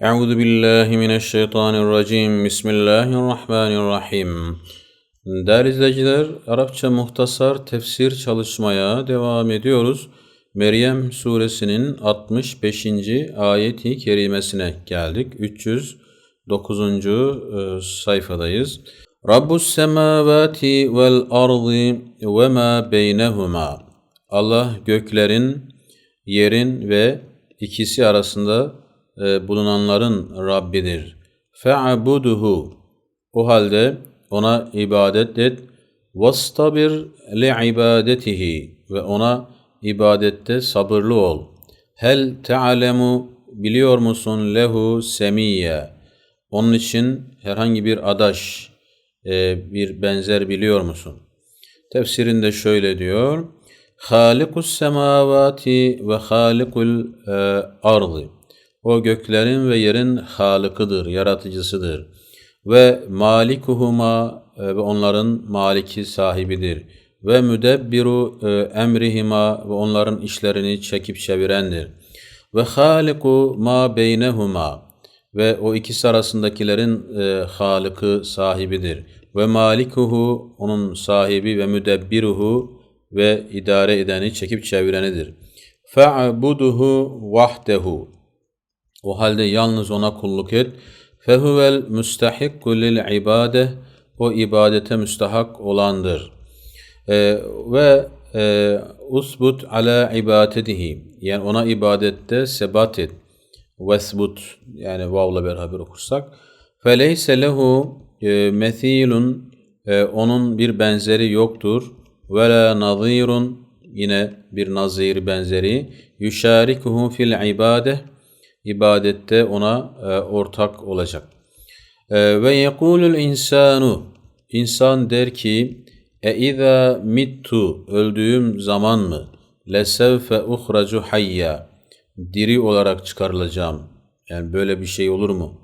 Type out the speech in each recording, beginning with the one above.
Euzu billahi mineşşeytanirracim. Bismillahirrahmanirrahim. Değerli izleyiciler, Arapça muhtasar tefsir çalışmaya devam ediyoruz. Meryem suresinin 65. ayeti kerimesine geldik. 309. e, sayfadayız. Rabbus semavati vel ardı ve ma beynehuma. Allah göklerin, yerin ve ikisi arasında e, bulunanların Rabbidir. Fe'abuduhu. O halde ona ibadet et. Vastabir li ibadetihi. Ve ona ibadette sabırlı ol. Hel te'alemu biliyor musun lehu semiyye. Onun için herhangi bir adaş, e, bir benzer biliyor musun? Tefsirinde şöyle diyor. Halikus semavati ve halikul e, ardı. O göklerin ve yerin halıkıdır, yaratıcısıdır. Ve malikuhuma e, ve onların maliki sahibidir. Ve müdebbiru e, emrihima ve onların işlerini çekip çevirendir. Ve haliku ma beynehuma ve o ikisi arasındakilerin e, halıkı sahibidir. Ve malikuhu onun sahibi ve müdebbiruhu ve idare edeni çekip çevirenidir. Fe'buduhu vahdehu o halde yalnız ona kulluk et. Fehuvel müstehikku lil ibade. O ibadete müstahak olandır. Ee, ve e, usbut ala ibadetihi. Yani ona ibadette sebat et. Vesbut yani vavla beraber okursak. Feleyse lehu e, methilun e, onun bir benzeri yoktur. Ve la nazirun yine bir nazir benzeri. Yuşarikuhu fil ibade ibadette ona e, ortak olacak. E, ve yekulul insanu insan der ki e iza mittu öldüğüm zaman mı lesevfe uhracu hayya diri olarak çıkarılacağım. Yani böyle bir şey olur mu?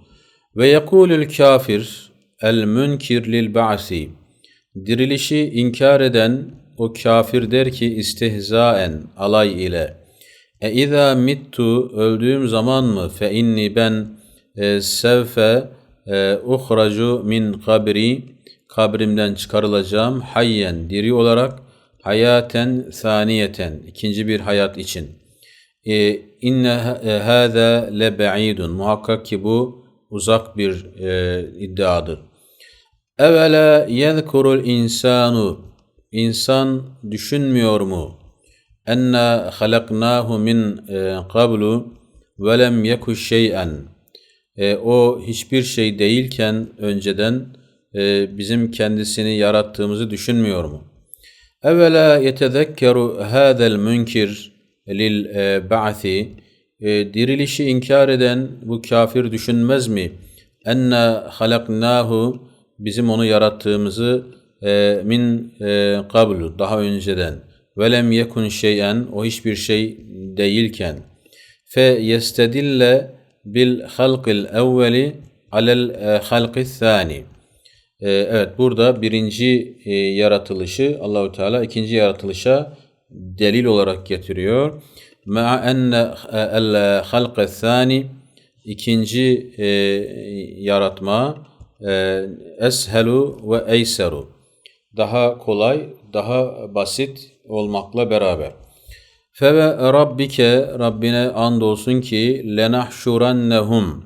Ve yekulul kafir el münkir lil ba'si dirilişi inkar eden o kafir der ki istihzaen alay ile e izâ mittu öldüğüm zaman mı fe inni ben e, sevfe e, uhracu min kabri kabrimden çıkarılacağım hayyen diri olarak hayaten saniyeten ikinci bir hayat için. E, inne hâzâ le muhakkak ki bu uzak bir e, iddiadır. Evvela yezkurul insanu insan düşünmüyor mu? Enna halaknahu min e, qablu ve lem yeku şey'en. E, o hiçbir şey değilken önceden e, bizim kendisini yarattığımızı düşünmüyor mu? Evvela yetezekkeru hâzel münkir lil e, ba'thi. E, dirilişi inkar eden bu kafir düşünmez mi? Enna halaknahu bizim onu yarattığımızı e, min e, qablu daha önceden ve lem yekun şeyen o hiçbir şey değilken. fe yestedille bil halqil evveli alel e, halqis sani e, evet burada birinci e, yaratılışı Allahü Teala ikinci yaratılışa delil olarak getiriyor. Ma enne el halqes sani ikinci yaratma eshelu ve eyseru daha kolay, daha basit olmakla beraber. Fe ve rabbike Rabbine andolsun ki lenahşurannehum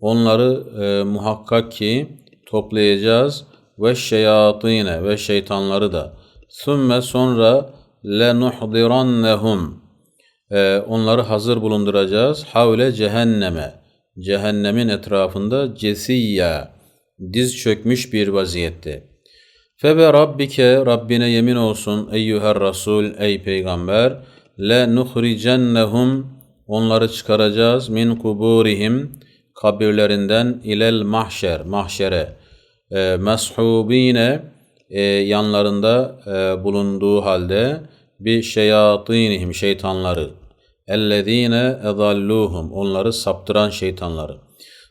onları e, muhakkak ki toplayacağız ve şeyatine ve şeytanları da. Sümme sonra lenuhdirannehum e, onları hazır bulunduracağız. Havle cehenneme cehennemin etrafında cesiyya diz çökmüş bir vaziyette. Febe rabbike Rabbine yemin olsun eyyüher Rasul ey peygamber le nuhricennehum onları çıkaracağız min kuburihim kabirlerinden ilel mahşer mahşere e, meshubine e, yanlarında e, bulunduğu halde bir şeyatinihim şeytanları ellezine edalluhum onları saptıran şeytanları.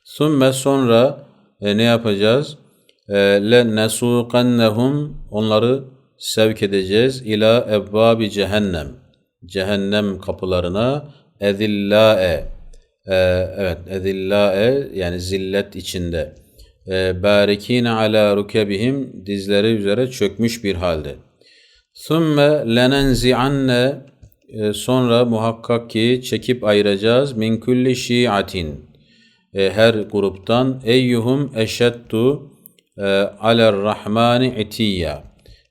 Sümme sonra e, ne yapacağız? Le nesuqannahum onları sevk edeceğiz ila evvabi cehennem cehennem kapılarına ezillae Ee, evet, edillâe yani zillet içinde. Ee, bârikîne alâ rukebihim dizleri üzere çökmüş bir halde. Thumme lenenzi'anne e, sonra muhakkak ki çekip ayıracağız min kulli şiatin e, her gruptan eyyuhum eşeddu e, aler rahmani itiyya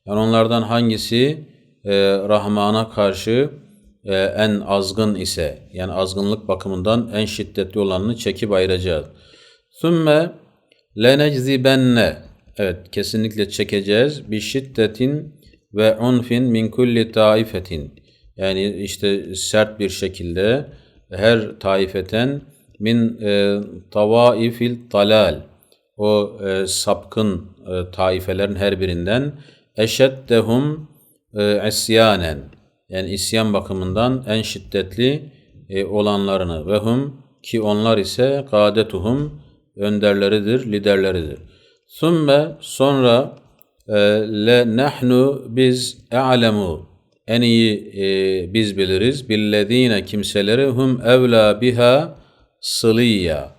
yani onlardan hangisi e, Rahman'a karşı e, en azgın ise yani azgınlık bakımından en şiddetli olanını çekip ayıracağız. Sümme leneczibenne evet kesinlikle çekeceğiz. Bir şiddetin ve unfin min kulli taifetin. Yani işte sert bir şekilde her taifeten min e, tavaifil talal o e, sapkın e, taifelerin her birinden eşeddehum e, isyanen yani isyan bakımından en şiddetli e, olanlarını ve hum ki onlar ise kadetuhum önderleridir, liderleridir. Sümme sonra e, le nahnu biz e'lemu en iyi e, biz biliriz. Billezine kimseleri hum evla biha sıliyya.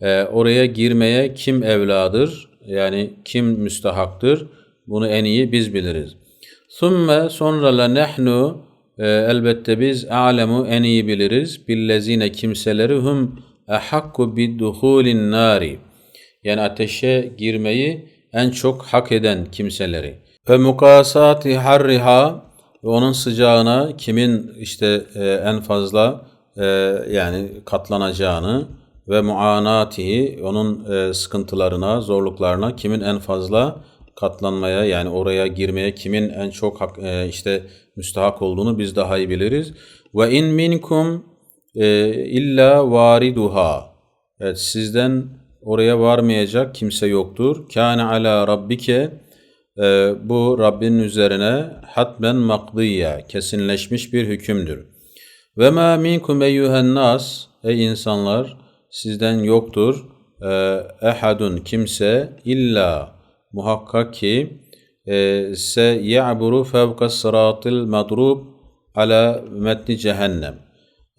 E, oraya girmeye kim evladır? Yani kim müstahaktır? Bunu en iyi biz biliriz. Sümme sonra la nehnu e, elbette biz alemu en iyi biliriz. Billezine kimseleri hum ehakku bidduhulin nari. Yani ateşe girmeyi en çok hak eden kimseleri. Ve mukasati harriha onun sıcağına kimin işte e, en fazla e, yani katlanacağını ve muanatihi onun e, sıkıntılarına, zorluklarına kimin en fazla katlanmaya yani oraya girmeye kimin en çok hak, e, işte müstahak olduğunu biz daha iyi biliriz. Ve in minkum e, illa variduha. Evet sizden oraya varmayacak kimse yoktur. Kâne ala rabbike e, bu Rabbin üzerine hatmen makdiya kesinleşmiş bir hükümdür. Ve ma minkum eyyühen nas ey insanlar sizden yoktur e, ehadun kimse illa muhakkak ki e, se ya'buru fevka sıratil madrub ala metni cehennem.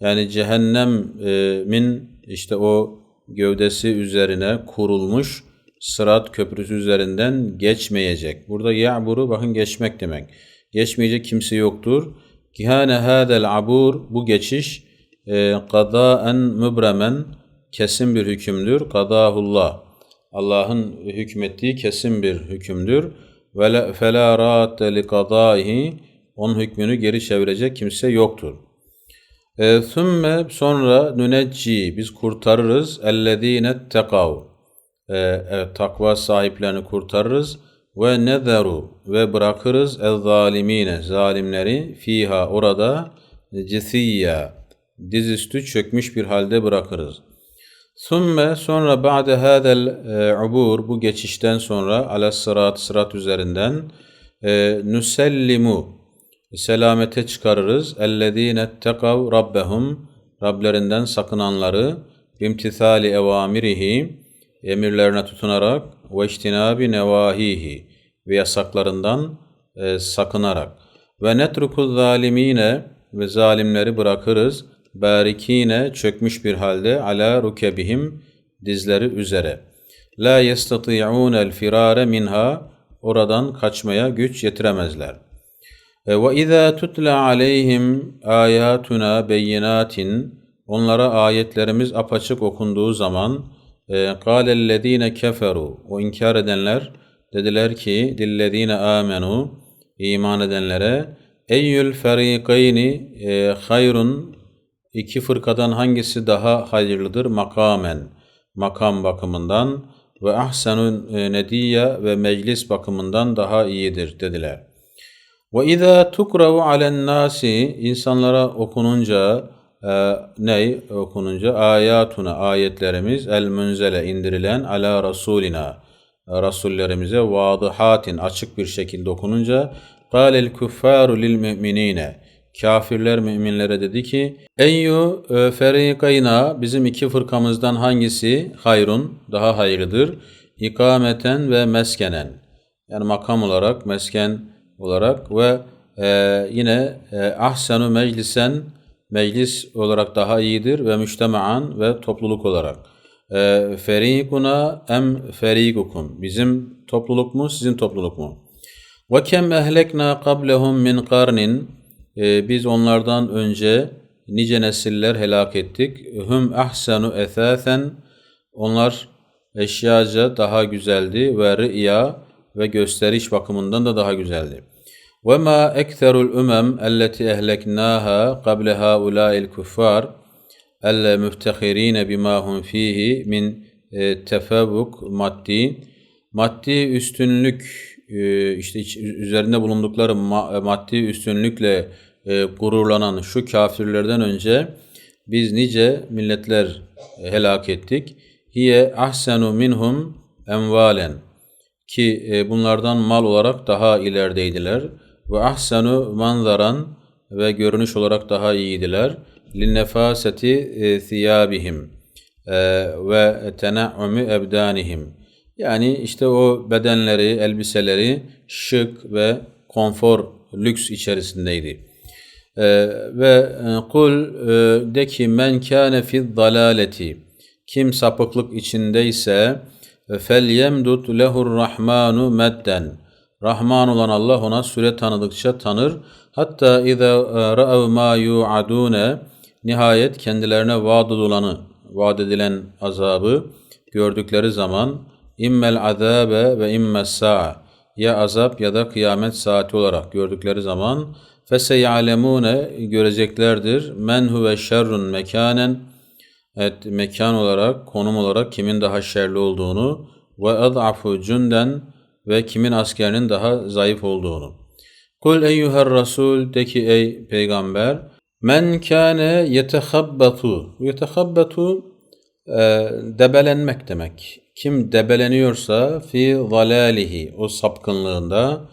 Yani cehennemin işte o gövdesi üzerine kurulmuş sırat köprüsü üzerinden geçmeyecek. Burada ya'buru bakın geçmek demek. Geçmeyecek kimse yoktur. Kihane hadel abur bu geçiş e, kadaen mübremen kesin bir hükümdür. Kadahullah. Allah'ın hükmettiği kesin bir hükümdür. Ve fela ra'ate li kadaihi onun hükmünü geri çevirecek kimse yoktur. E, thumme sonra nünecci biz kurtarırız ellezine tekav. E, evet, takva sahiplerini kurtarırız ve nezeru ve bırakırız el zalimine zalimleri fiha orada cithiyya dizüstü çökmüş bir halde bırakırız. Sümme sonra ba'de hadel e, ubur bu geçişten sonra ala sırat sırat üzerinden e, nüsellimu selamete çıkarırız. Ellezine tekav rabbehum Rablerinden sakınanları bimtithali evamirihi emirlerine tutunarak ve iştinabi nevahihi ve yasaklarından e, sakınarak ve netruku zalimine ve zalimleri bırakırız barikine çökmüş bir halde ala rukebihim dizleri üzere. La yestati'un el firare minha oradan kaçmaya güç yetiremezler. E, ve izâ tutla aleyhim ayatuna beyinatin onlara ayetlerimiz apaçık okunduğu zaman kâlellezîne keferu o inkar edenler dediler ki lillezîne amenu iman edenlere eyyül ferîkayni e, hayrun İki fırkadan hangisi daha hayırlıdır? Makamen, makam bakımından ve ahsenun e, nediye ve meclis bakımından daha iyidir dediler. Ve izâ tukravu alen nasi insanlara okununca e, ney okununca ayatuna ayetlerimiz el münzele indirilen ala rasulina rasullerimize vadıhatin açık bir şekilde okununca kâlel küffâru lil müminine kafirler müminlere dedi ki Eyyu e, ferikayna bizim iki fırkamızdan hangisi hayrun daha hayırlıdır ikameten ve meskenen yani makam olarak mesken olarak ve e, yine e, ahsenu meclisen meclis olarak daha iyidir ve müştemaan ve topluluk olarak. E, ferikuna em ferikukum. Bizim topluluk mu, sizin topluluk mu? Ve kem ehlekna qablehum min karnin. E, biz onlardan önce nice nesiller helak ettik. Hum ahsanu ethasen. Onlar eşyaca daha güzeldi ve riya ve gösteriş bakımından da daha güzeldi. Ve ma ekserul umem elleti ehleknaha qable haula'il kuffar elle müftehirine bima hum fihi min e, tefavvuk maddi maddi üstünlük e, işte üzerinde bulundukları maddi üstünlükle e, gururlanan şu kafirlerden önce biz nice milletler helak ettik. Hiye ahsenu minhum envalen ki e, bunlardan mal olarak daha ilerideydiler. Ve ahsenu manzaran ve görünüş olarak daha iyiydiler. Linnefaseti e, thiyabihim e, ve tena'umi ebdanihim. Yani işte o bedenleri, elbiseleri şık ve konfor, lüks içerisindeydi. Ee, ve kul de ki men kâne fi dalaleti kim sapıklık içindeyse fel yemdut lehur rahmanu medden. Rahman olan Allah ona süre tanıdıkça tanır. Hatta iza ra'av ma yu'adune nihayet kendilerine vaad edilanı, vaad edilen azabı gördükleri zaman immel azabe ve immes sa'a ya azap ya da kıyamet saati olarak gördükleri zaman feseyalemune göreceklerdir men huve şerrun mekanen evet mekan olarak konum olarak kimin daha şerli olduğunu ve ad'afu cünden ve kimin askerinin daha zayıf olduğunu. Kul eyyuher rasul de ki ey peygamber men kâne yetehabbatu yetehabbatu e, debelenmek demek. Kim debeleniyorsa fi zalalihi o sapkınlığında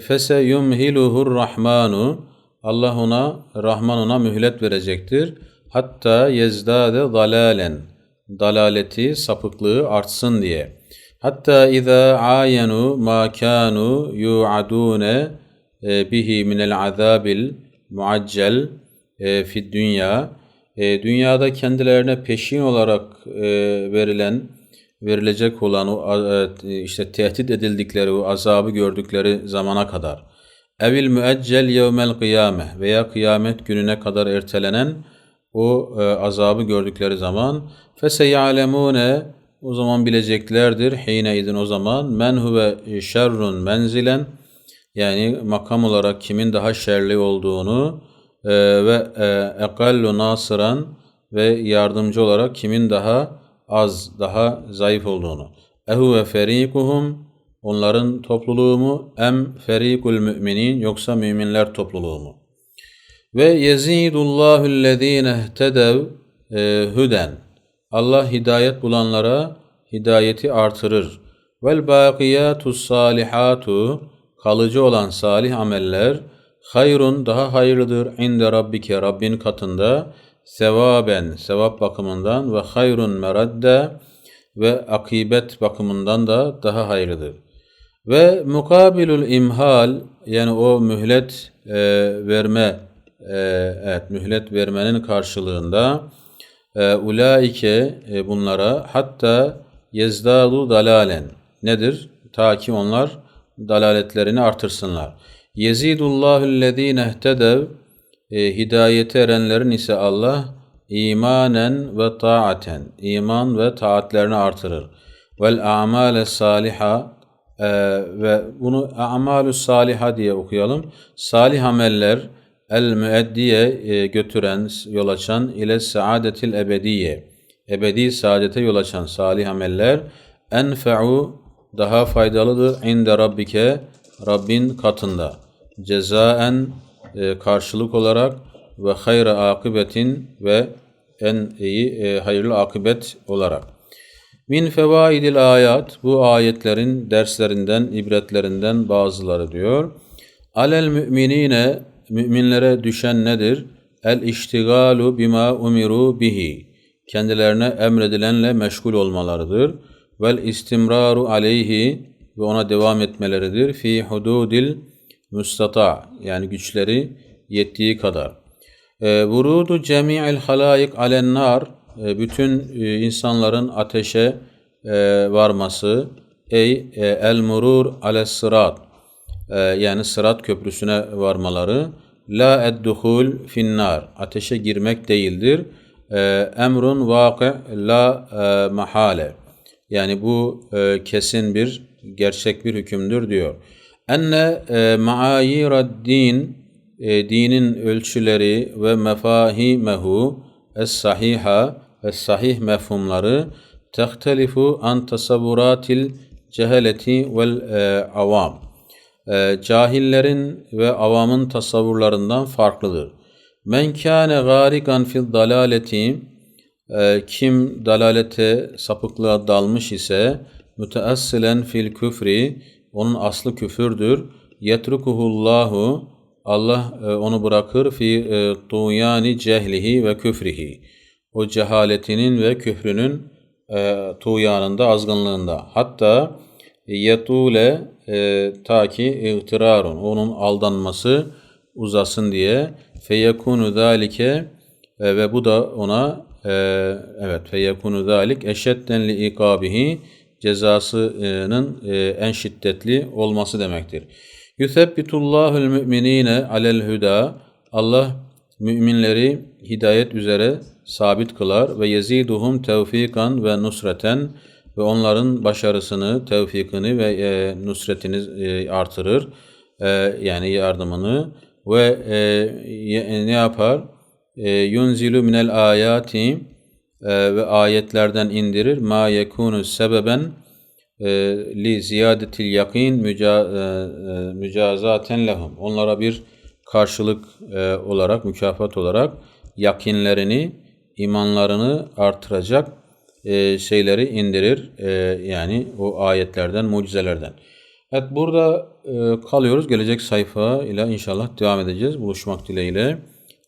fese yumhiluhur rahmanu Allah ona Rahman ona mühlet verecektir. Hatta yezdade dalalen dalaleti sapıklığı artsın diye. Hatta iza ayenu ma kanu yu'adune e, bihi minel azabil muaccel e, fi dünya e, dünyada kendilerine peşin olarak verilen verilecek olan o işte tehdit edildikleri o azabı gördükleri zamana kadar evil müeccel yevmel kıyame veya kıyamet gününe kadar ertelenen o azabı gördükleri zaman feseyalemune o zaman bileceklerdir. Hine idin o zaman men huve şerrun menzilen yani makam olarak kimin daha şerli olduğunu e, ve e, ekallu nasıran ve yardımcı olarak kimin daha az, daha zayıf olduğunu. Ehu ve ferikuhum onların topluluğu mu em ferikul müminin yoksa müminler topluluğu mu? Ve yezidullahu ellezine ihtedev e, hüden Allah hidayet bulanlara hidayeti artırır. Vel bakiyatus salihatu kalıcı olan salih ameller hayrun daha hayırlıdır inde rabbike Rabbin katında sevaben sevap bakımından ve hayrun meradde ve akibet bakımından da daha hayırlıdır. Ve mukabilul imhal yani o mühlet e, verme e, evet mühlet vermenin karşılığında e, ulaike e, bunlara hatta yezdadu dalalen nedir? Ta ki onlar dalaletlerini artırsınlar. Yezidullahu ellezine ihtedev e, hidayete erenlerin ise Allah imanen ve taaten iman ve taatlerini artırır. Vel a'male saliha e, ve bunu a'malü saliha diye okuyalım. Salih ameller el müeddiye e, götüren, yol açan ile saadetil ebediye. Ebedi saadete yol açan salih ameller enfe'u daha faydalıdır inde rabbike Rabbin katında. Cezaen e, karşılık olarak ve hayra akıbetin ve en iyi e, hayırlı akıbet olarak. Min fevaidil ayat bu ayetlerin derslerinden, ibretlerinden bazıları diyor. Alel müminine müminlere düşen nedir? El iştigalu bima umiru bihi. Kendilerine emredilenle meşgul olmalarıdır. Vel istimraru aleyhi ve ona devam etmeleridir. Fi hududil müstata yani güçleri yettiği kadar. E, vurudu cemi'il halayik alen nar e, bütün e, insanların ateşe varması ey el murur ales sırat yani sırat köprüsüne varmaları la edduhul finnar ateşe girmek değildir. E, emrun vakı la mahale yani bu kesin bir gerçek bir hükümdür diyor. Enne e, maayirad din e, dinin ölçüleri ve mefahimehu es-sahiha ve sahih mefhumları tehtelifu an tasavvuratil ceheleti vel e, avam. E, cahillerin ve avamın tasavvurlarından farklıdır. Men kâne gârikan fil dalaleti e, kim dalalete, sapıklığa dalmış ise müteassilen fil küfri onun aslı küfürdür. Yetrukuhullahu Allah e, onu bırakır fi e, tuyani cehlihi ve küfrihi. O cehaletinin ve küfrünün e, tuyanında, azgınlığında. Hatta yetule e, ta ki ihtirarun. Onun aldanması uzasın diye. Feyekunu zalike e, ve bu da ona e, evet feyekunu zalik eşedden li ikabihi cezasının e, en şiddetli olması demektir. Yusebbitullahul müminine alel huda. Allah müminleri hidayet üzere sabit kılar ve yeziduhum tevfikan ve nusreten ve onların başarısını, tevfikini ve e, nusretini e, artırır. E, yani yardımını ve ne yapar? E, yunzilu minel ayati e, ve ayetlerden indirir. Ma yekunu sebeben e, li ziyadetil yakin müca, e, e, mücazaten lehum. Onlara bir karşılık olarak, mükafat olarak yakinlerini, imanlarını artıracak şeyleri indirir. Yani o ayetlerden, mucizelerden. Evet burada kalıyoruz. Gelecek sayfa ile inşallah devam edeceğiz. Buluşmak dileğiyle.